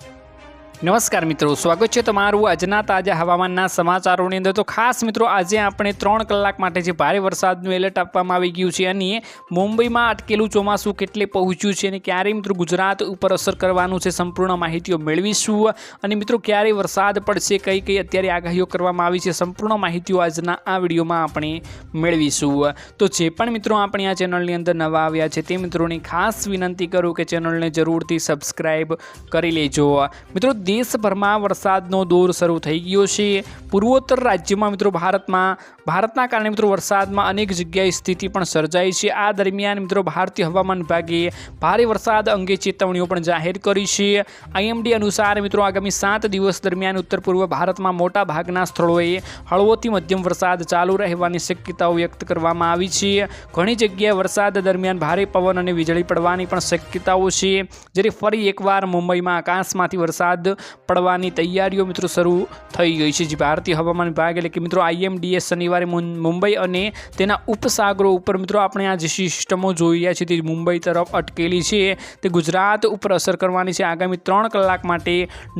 Thank you. નમસ્કાર મિત્રો, સ્વાગત છે તમારું આજના તાજા હવામાનના સમાચારોની અંદર. તો ખાસ મિત્રો, આજે આપણે ત્રણ કલાક માટે જે ભારે વરસાદનું એલર્ટ આપવામાં આવી ગયું છે અને મુંબઈમાં અટકેલું ચોમાસું કેટલે પહોંચ્યું છે અને ક્યારે મિત્રો ગુજરાત ઉપર અસર કરવાનું છે સંપૂર્ણ માહિતીઓ મેળવીશું. અને મિત્રો, ક્યારે વરસાદ પડશે, કઈ કઈ અત્યારે આગાહીઓ કરવામાં આવી છે, સંપૂર્ણ માહિતીઓ આજના આ વિડીયોમાં આપણે મેળવીશું. તો જે પણ મિત્રો આપણી આ ચેનલની અંદર નવા આવ્યા છે તે મિત્રોની ખાસ વિનંતી કરું કે ચેનલને જરૂરથી સબસ્ક્રાઈબ કરી લેજો. મિત્રો દેશભરમાં વરસાદનો દોર શરૂ થઈ ગયો છે. પૂર્વોત્તર રાજ્યમાં મિત્રો ભારતમાં, ભારતના કારણે મિત્રો વરસાદમાં અનેક જગ્યાએ સ્થિતિ પણ સર્જાઈ છે. આ દરમિયાન મિત્રો ભારતીય હવામાન વિભાગે ભારે વરસાદ અંગે ચેતવણીઓ પણ જાહેર કરી છે. આઈએમડી અનુસાર મિત્રો આગામી સાત દિવસ દરમિયાન ઉત્તર પૂર્વ ભારતમાં મોટા ભાગના સ્થળોએ હળવોથી મધ્યમ વરસાદ ચાલુ રહેવાની શક્યતાઓ વ્યક્ત કરવામાં આવી છે. ઘણી જગ્યાએ વરસાદ દરમિયાન ભારે પવન અને વીજળી પડવાની પણ શક્યતાઓ છે. જ્યારે ફરી એકવાર મુંબઈમાં આકાશમાંથી વરસાદ પડવાની તૈયારીઓ મિત્રો શરૂ થઈ ગઈ છે. જે ભારતીય હવામાન વિભાગ એટલે કે મિત્રો આઈએમડીએ શનિવારે મુંબઈ અને તેના ઉપસાગરો ઉપર મિત્રો આપણે આ જે સિસ્ટમો જોઈ રહ્યા છીએ તે મુંબઈ તરફ અટકેલી છે. તે ગુજરાત ઉપર અસર કરવાની છે. આગામી ત્રણ કલાક માટે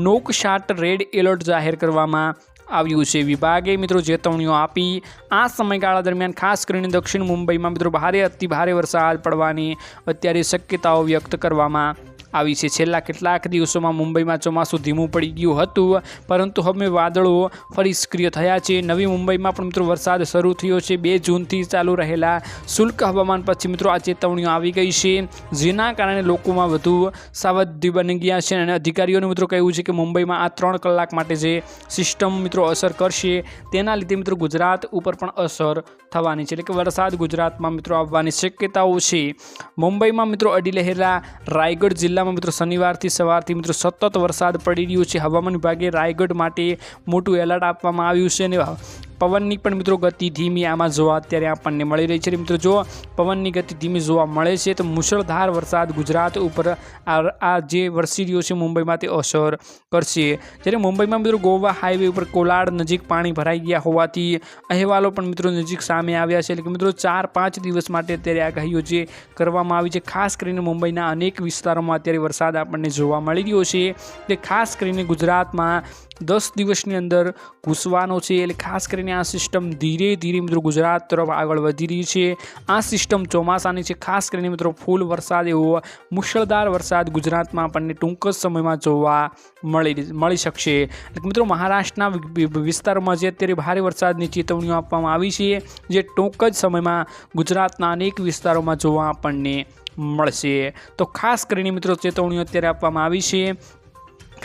નોકશાટ રેડ એલર્ટ જાહેર કરવામાં આવ્યું છે. વિભાગે મિત્રો ચેતવણીઓ આપી, આ સમયગાળા દરમિયાન ખાસ કરીને દક્ષિણ મુંબઈમાં મિત્રો ભારે અતિ ભારે વરસાદ પડવાની અત્યારે શક્યતાઓ વ્યક્ત કરવામાં આવી છે. છેલ્લા કેટલાક દિવસોમાં મુંબઈમાં ચોમાસું ધીમું પડી ગયું હતું, પરંતુ હવે વાદળો ફરી સક્રિય થયા છે. નવી મુંબઈમાં પણ મિત્રો વરસાદ શરૂ થયો છે. બે જૂનથી ચાલુ રહેલા શુલ્ક હવામાન પછી મિત્રો આ ચેતવણીઓ આવી ગઈ છે. જેના કારણે લોકોમાં વધુ સાવધી બની ગયા છે અને અધિકારીઓનું મિત્રો કહેવું છે કે મુંબઈમાં આ ત્રણ કલાક માટે જે સિસ્ટમ મિત્રો અસર કરશે, તેના લીધે મિત્રો ગુજરાત ઉપર પણ અસર થવાની છે. એટલે કે વરસાદ ગુજરાતમાં મિત્રો આવવાની શક્યતાઓ છે. મુંબઈમાં મિત્રો અડી લહેરા, રાયગઢ જિલ્લામાં મિત્રો શનિવારથી સવારથી મિત્રો સતત વરસાદ પડી રહ્યો છે. હવામાન વિભાગે રાયગઢ માટે મોટું એલર્ટ આપવામાં આવ્યું છે અને પવનની પણ મિત્રો ગતિ ધીમી આમાં જોવા અત્યારે આપણને મળી રહી છે. મિત્રો, જો પવનની ગતિ ધીમી જોવા મળે છે, તો મુશળધાર વરસાદ ગુજરાત ઉપર આ જે વરસી રહ્યો છે મુંબઈમાં તે અસર કરશે. જ્યારે મુંબઈમાં મિત્રો ગોવા હાઈવે ઉપર કોલાડ નજીક પાણી ભરાઈ ગયા હોવાથી અહેવાલો પણ મિત્રો નજીક સામે આવ્યા છે. એટલે કે મિત્રો, ચાર પાંચ દિવસ માટે અત્યારે આગાહીઓ જે કરવામાં આવી છે, ખાસ કરીને મુંબઈના અનેક વિસ્તારોમાં અત્યારે વરસાદ આપણને જોવા મળી રહ્યો છે. તે ખાસ કરીને ગુજરાતમાં દસ દિવસની અંદર ઘૂસવાનો છે એટલે ખાસ કરીને આ સિસ્ટમ ધીરે ધીરે મિત્રો ગુજરાત તરફ આગળ વધી રહી છે. આ સિસ્ટમ ચોમાસાની છે. ખાસ કરીને મિત્રો ફૂલ વરસાદ એવો મુશળધાર વરસાદ ગુજરાતમાં આપણને ટૂંક જ સમયમાં જોવા મળી મળી શકશે. મિત્રો મહારાષ્ટ્રના વિસ્તારોમાં જે અત્યારે ભારે વરસાદની ચેતવણીઓ આપવામાં આવી છે, જે ટૂંક જ સમયમાં ગુજરાતના અનેક વિસ્તારોમાં જોવા આપણને મળશે. તો ખાસ કરીને મિત્રો ચેતવણીઓ અત્યારે આપવામાં આવી છે.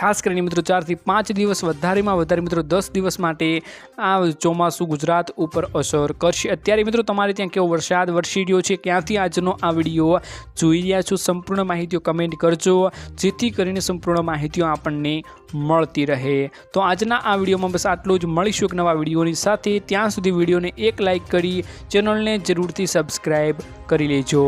ખાસ કરીને મિત્રો ચારથી પાંચ દિવસ વધારેમાં વધારે મિત્રો દસ દિવસ માટે આ ચોમાસું ગુજરાત ઉપર અસર કરશે. અત્યારે મિત્રો તમારે ત્યાં કેવો વરસાદ વરસી રહ્યો છે? ક્યાંથી આજનો આ વીડિયો જોઈ રહ્યા છો? સંપૂર્ણ માહિતીઓ કમેન્ટ કરજો. જેથી કરીને સંપૂર્ણ માહિતીઓ આપણને મળતી રહે. તો આજના આ વિડીયોમાં બસ આટલું જ. મળીશું એક નવા વિડીયોની સાથે. ત્યાં સુધી વિડીયોને એક લાઇક કરી, ચેનલને જરૂરથી સબસ્ક્રાઈબ કરી લેજો.